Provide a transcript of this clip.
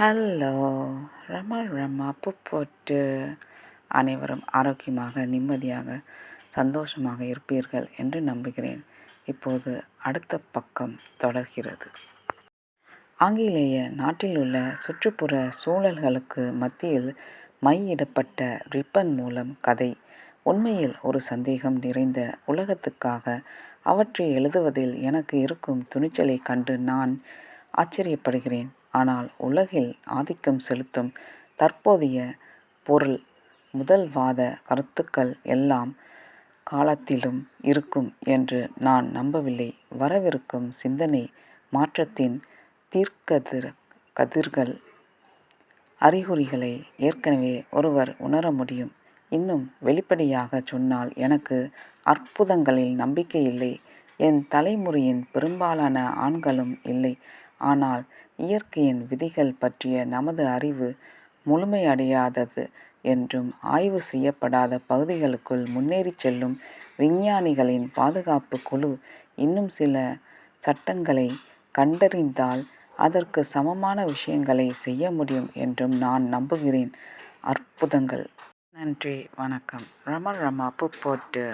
Hello Rama Rama பூ போட்டு அனைவரும் ஆரோக்கியமாக நிம்மதியாக சந்தோஷமாக இருப்பீர்கள் என்று நம்புகிறேன். இப்போது அடுத்த பக்கம் தொடர்கிறது. ஆங்கிலேய நாட்டில் உள்ள சுற்றுப்புற சூழல்களுக்கு மத்தியில் மையிடப்பட்ட ரிப்பன் மூலம் கதை உண்மையில் ஒரு சந்தேகம் நிறைந்த உலகத்துக்காக அவற்றை எழுதுவதில் எனக்கு இருக்கும் துணிச்சலை கண்டு நான் ஆச்சரியப்படுகிறேன். ஆனால் உலகில் ஆதிக்கம் செலுத்தும் தற்போதைய பொருள் முதல்வாத கருத்துக்கள் எல்லாம் காலத்திலும் இருக்கும் என்று நான் நம்பவில்லை. வரவிருக்கும் சிந்தனை மாற்றத்தின் தீர்க்கதிர் கதிர்கள் அறிகுறிகளை ஏற்கனவே ஒருவர் உணர முடியும். இன்னும் வெளிப்படையாக சொன்னால் எனக்கு அற்புதங்களில் நம்பிக்கை இல்லை. என் தலைமுறையின் பெரும்பாலான ஆண்களும் இல்லை. ஆனால் இயற்கையின் விதிகள் பற்றிய நமது அறிவு முழுமையடையாதது என்றும் ஆய்வு செய்யப்படாத பகுதிகளுக்குள் முன்னேறிச் செல்லும் விஞ்ஞானிகளின் பாதுகாப்பு குழு இன்னும் சில சட்டங்களை கண்டறிந்தால் அதற்கு சமமான விஷயங்களை செய்ய முடியும் என்றும் நான் நம்புகிறேன். அற்புதங்கள். நன்றி. வணக்கம். ரம ரமா போட்டு